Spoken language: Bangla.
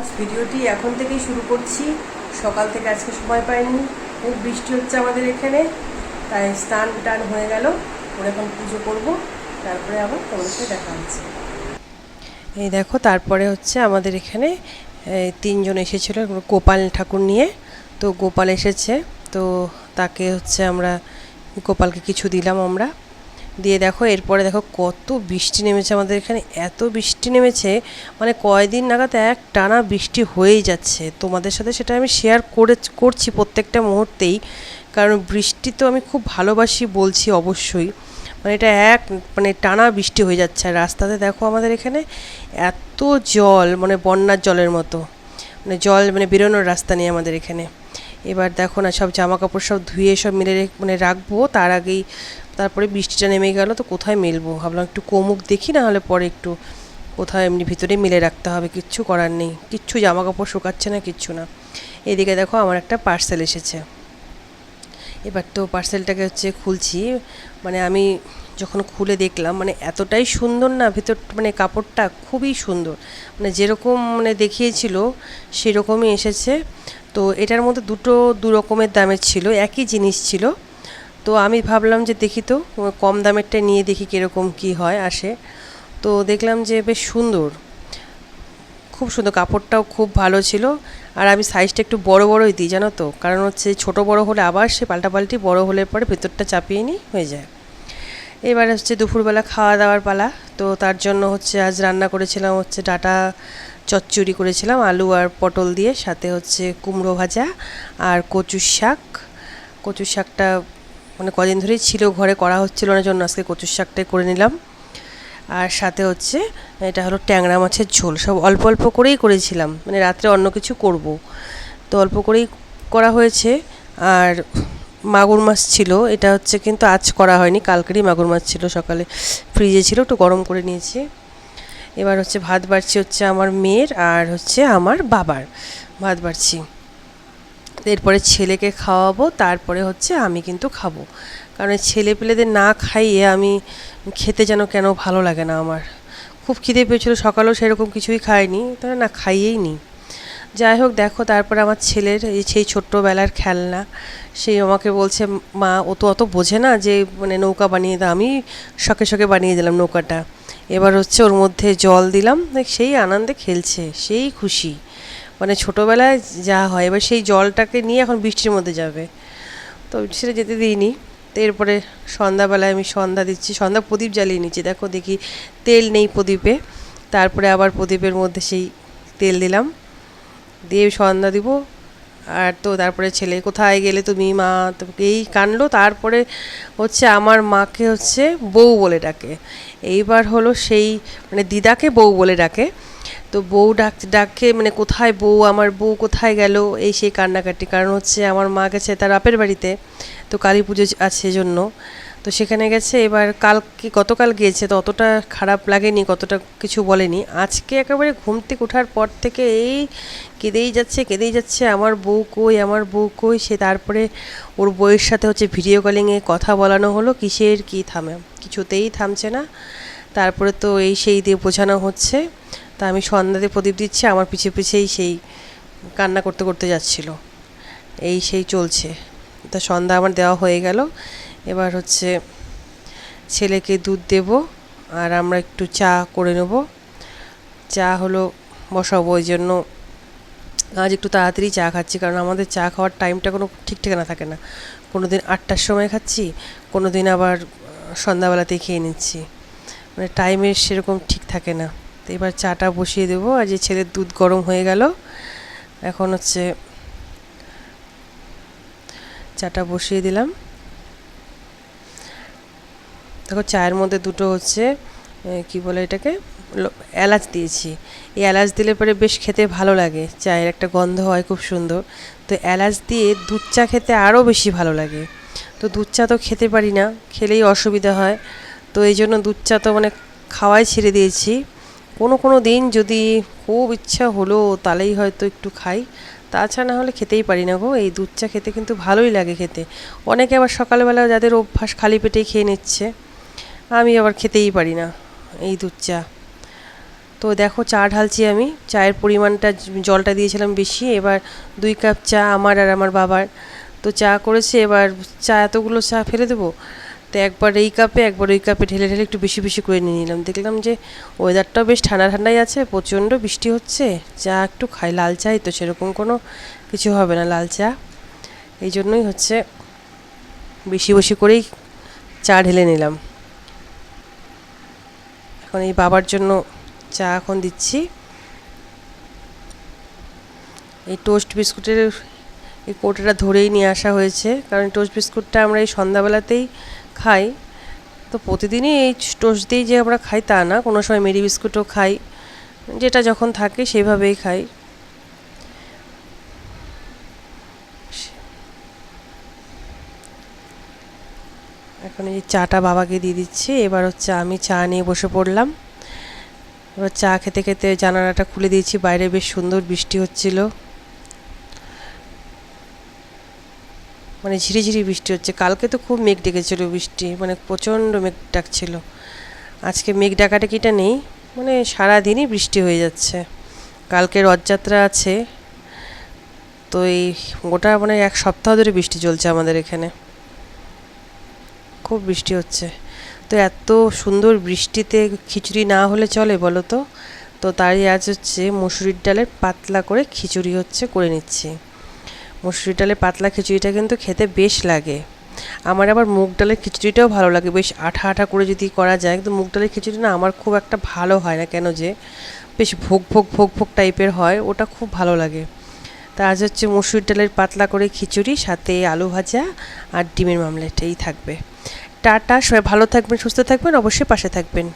আজ ভিডিওটি এখন থেকেই শুরু করছি। সকাল থেকে আজকে সময় পাইনি। খুব বৃষ্টি হচ্ছে আমাদের এখানে, তাই স্নান টান হয়ে গেল। ওর এখন পুজো করব। তারপরে আবার তোমাদের সাথে দেখা হচ্ছে। এই দেখো, তারপরে হচ্ছে আমাদের এখানে তিনজন এসেছিল গোপাল ঠাকুর নিয়ে। তো গোপাল এসেছে, তো তাকে হচ্ছে আমরা, গোপালকে কিছু দিলাম আমরা। দিয়ে দেখো, এরপরে দেখো কত বৃষ্টি নেমেছে আমাদের এখানে। এত বৃষ্টি নেমেছে মানে কয়দিন নাগাদ এক টানা বৃষ্টি হয়েই যাচ্ছে। তোমাদের সাথে সেটা আমি শেয়ার করে, করছি প্রত্যেকটা মুহূর্তেই, কারণ বৃষ্টি তো আমি খুব ভালোবাসি বলছি অবশ্যই। মানে এটা এক মানে টানা বৃষ্টি হয়ে যাচ্ছে। আর রাস্তাতে দেখো আমাদের এখানে এত জল মানে বন্যার জলের মতো। মানে জল মানে বেরোনোর রাস্তা নেই আমাদের এখানে। এবার দেখো না, সব জামা কাপড় সব ধুয়ে সব মিলে মানে রাখব। তার আগেই তারপরে বৃষ্টিটা নেমে গেল, তো কোথায় মেলবো? ভাবলাম একটু কোমুক দেখি, না হলে পরে একটু কোথাও এমনি ভিতরে মিলে রাখতে হবে, কিচ্ছু করার নেই। কিচ্ছু জামা কাপড় শুকাচ্ছে না, কিচ্ছু না। এদিকে দেখো আমার একটা পার্সেল এসেছে। এবার তো পার্সেলটাকে হচ্ছে খুলছি। মানে আমি যখন খুলে দেখলাম মানে এতটাই সুন্দর না, ভেতর মানে কাপড়টা খুবই সুন্দর। মানে যেরকম মানে দেখিয়েছিল, সেরকমই এসেছে। তো এটার মধ্যে দুটো, দু রকমের দামের ছিল, একই জিনিস ছিল। তো আমি ভাবলাম যে দেখি তো, কম দামেরটা নিয়ে দেখি কীরকম কী হয়, আসে। তো দেখলাম যে বেশ সুন্দর। খুব সুন্দর, কাপড়টাও খুব ভালো ছিল। আর আমি সাইজটা একটু বড় বড়ই দিই, জানো তো? কারণ হচ্ছে ছোট বড় হলে আবার সে পাল্টাপাল্টি বড় হলে পরে ভেতরটা চাপিয়ে নিই, হয়ে যায়। এবার হচ্ছে দুপুরবেলা খাওয়া দাওয়ার পালা। তো তার জন্য হচ্ছে আজ রান্না করেছিলাম হচ্ছে ডাটা চচ্চড়ি করেছিলাম, আলু আর পটল দিয়ে, সাথে হচ্ছে কুমড়ো ভাজা আর কচুর শাক। কচুর শাকটা মানে কদিন ধরেই ছিল, ঘরে করা হচ্ছিল না, জন্য আজকে কচুর শাকটাই করে নিলাম। আর সাথে হচ্ছে এটা হলো ট্যাংরা মাছের ঝোল, সব অল্প অল্প করেই করেছিলাম মানে রাত্রে অন্য কিছু করব। তো অল্প করেই করা হয়েছে, আর মাগুর মাছ ছিল, এটা হচ্ছে কিন্তু আজ করা হয়নি, কালকেরই মাগুর মাছ ছিল সকালে। ফ্রিজে ছিল, একটু গরম করে নিয়েছি। এবার হচ্ছে ভাত বাড়ছি হচ্ছে আমার মেয়ের আর হচ্ছে আমার বাবার। ভাত বাড়ছি। এরপরে ছেলেকে খাওয়াবো, তারপরে হচ্ছে আমি কিন্তু খাব। কারণ ছেলে পেলেদের না খাইয়ে আমি খেতে যেন কেন ভালো লাগে না আমার। খুব খিদে পেয়েছিল, সকালেও সেরকম কিছুই খাইনি তাহলে না খাইয়েই নি। যাই হোক, দেখো, তারপরে আমার ছেলের এই সেই ছোট্টবেলার খেলনা। সেই আমাকে বলছে, মা, ও তো অত বোঝে না যে মানে নৌকা বানিয়ে দাও। আমি শখে শখে বানিয়ে দিলাম নৌকাটা। এবার হচ্ছে ওর মধ্যে জল দিলাম সেই আনন্দে খেলছে, সেই খুশি। মানে ছোটোবেলায় যা হয়, এবার সেই জলটাকে নিয়ে এখন বৃষ্টির মধ্যে যাবে। তো সেটা যেতে দিইনি। তো এরপরে সন্ধ্যাবেলায় আমি সন্ধ্যা দিচ্ছি, সন্ধ্যা প্রদীপ জ্বালিয়ে নিচ্ছি। দেখো, দেখি তেল নেই প্রদীপে। তারপরে আবার প্রদীপের মধ্যে সেই তেল দিলাম। দিয়ে সন্ধ্যা দিব। আর তো তারপরে ছেলে, কোথায় গেলে তুমি মা? তো এই কানলো। তারপরে হচ্ছে আমার মাকে হচ্ছে বউ বলে ডাকে। এইবার হলো সেই মানে দিদাকে বউ বলে ডাকে। তো বউ ডাক, ডাকে মানে কোথায় বউ? আমার বউ কোথায় গেল? এই সেই কান্নাকাটি। কারণ হচ্ছে আমার মা গেছে তার বাপের বাড়িতে। তো কালী পুজো আছে জন্য তো সেখানে গেছে, এবার কালকে, গতকাল গিয়েছে, তো অতটা খারাপ লাগেনি, কতটা কিছু বলেনি। আজকে একেবারে ঘুম থেকে ওঠার পর থেকে এই কেঁদেই যাচ্ছে কেঁদেই যাচ্ছে, আমার বউ কই, আমার বউ কই, সে তারপরে ওর বউয়ের সাথে হচ্ছে ভিডিও কলিংয়ে কথা বলানো হলো, কিসের কি থামে, কিছুতেই থামছে না। তারপরে তো এই সেই দিয়ে বোঝানো হচ্ছে, তা আমি সন্ধ্যাতে প্রদীপ দিচ্ছি, আমার পিছে পিছেই সেই কান্না করতে করতে যাচ্ছিল। এই সেই চলছে। তা সন্ধ্যা আমার দেওয়া হয়ে গেল এবার হচ্ছে ছেলেকে দুধ দেব আর আমরা একটু চা করে নেব। চা হলো বসাবো ওই জন্য আজ একটু তাড়াতাড়ি চা খাচ্ছি কারণ আমাদের চা খাওয়ার টাইমটা কোনো ঠিক ঠিকানা থাকে না। কোনো দিন আটটার সময় খাচ্ছি কোনো দিন আবার আহ, সন্ধ্যাবেলাতেই খেয়ে নিচ্ছি। মানে টাইমের সেরকম ঠিক থাকে না। তো এবার চাটা বসিয়ে দেবো আর যে ছেলের দুধ গরম হয়ে গেল এখন হচ্ছে চাটা বসিয়ে দিলাম। দেখো চায়ের মধ্যে দুটো হচ্ছে কি বলে এটাকে? এলাচ দিয়েছি। এই এলাচ দিলে পরে বেশ খেতে ভালো লাগে। চায়ের একটা গন্ধ হয় খুব সুন্দর। তো এলাচ দিয়ে দুধ চা খেতে আরও বেশি ভালো লাগে। তো দুধ চা তো খেতে পারি না, খেলেই অসুবিধা হয়। তো এই জন্য দুধ চা তো মানে খাওয়াই ছেড়ে দিয়েছি। কোনো কোনো দিন যদি খুব ইচ্ছা হলো তাহলেই হয়তো একটু খাই। তাছাড়া না হলে খেতেই পারি না গো। এই দুধ চা খেতে কিন্তু ভালোই লাগে খেতে। অনেকে আবার সকালবেলা যাদের অভ্যাস খালি পেটেই খেয়ে নিচ্ছে। আমি আবার খেতেই পারি না, এই দুধ চা। তো দেখো চা ঢালছি আমি, চায়ের পরিমাণটা জলটা দিয়েছিলাম বেশি, এবার দুই কাপ চা আমার আর আমার বাবার। তো চা করেছে, এবার চা এতগুলো চা ফেলে দেবো, তো একবার এই কাপে, একবার ওই কাপে ঢেলে ঢেলে একটু বেশি বেশি করে নিয়ে নিলাম। দেখলাম যে ওয়েদারটাও বেশ ঠান্ডা ঠান্ডাই আছে, প্রচণ্ড বৃষ্টি হচ্ছে, চা একটু খাই, লাল চাই তো সেরকম কোনো কিছু হবে না লাল চা। এই জন্যই হচ্ছে বেশি বেশি করেই চা ঢেলে নিলাম। এখন এই বাবার জন্য চা এখন দিচ্ছি। এই টোস্ট বিস্কুটের এই কোটাটা ধরেই নিয়ে আসা হয়েছে। কারণ টোস্ট বিস্কুটটা আমরা এই সন্ধ্যাবেলাতেই খাই। তো প্রতিদিনই এই টোস্ট দিয়েই যে আমরা খাই তা না, কোনো সময় মেরি বিস্কুটও খাই। যেটা যখন থাকে সেভাবেই খাই। এখন এই চাটা বাবাকে দিয়ে দিচ্ছি। এবার হচ্ছে আমি চা নিয়ে বসে পড়লাম। এবার চা খেতে খেতে জানালাটা খুলে দিয়েছি। বাইরে বেশ সুন্দর বৃষ্টি হচ্ছিল। মানে ঝিরিঝিরি বৃষ্টি হচ্ছে। কালকে তো খুব মেঘ ডেকেছিল বৃষ্টি। মানে প্রচণ্ড মেঘ ডাকছিল। আজকে মেঘ ডাকাডাকিটা নেই? মানে সারাদিনই বৃষ্টি হয়ে যাচ্ছে। কালকে রথযাত্রা আছে। তো এই গোটা মানে এক সপ্তাহ ধরে বৃষ্টি চলছে আমাদের এখানে। খুব বৃষ্টি হচ্ছে। তো এত সুন্দর বৃষ্টিতে খিচুড়ি না হলে চলে বলো তো? তো তারই আজ হচ্ছে মুসুরির ডালের পাতলা করে খিচুড়ি হচ্ছে করে নিচ্ছি। মুসুরি ডালের পাতলা খিচুড়িটা কিন্তু খেতে বেশ লাগে। আমার আবার মুগ ডালের খিচুড়িটাও ভালো লাগে। বেশ আঠা আঠা করে যদি করা যায়, কিন্তু মুগ ডালের খিচুড়ি না আমার খুব একটা ভালো হয় না। কেন যে? বেশ ভোগ ভোগ ভোগ ভোগ টাইপের হয়, ওটা খুব ভালো লাগে। তা আজ হচ্ছে মুসুর ডালের পাতলা করে খিচুড়ি, সাথে আলু ভাজা আর ডিমের মামলেট এই থাকবে। টাটা সবাই ভালো থাকবেন সুস্থ থাকবেন অবশ্যই পাশে থাকবেন।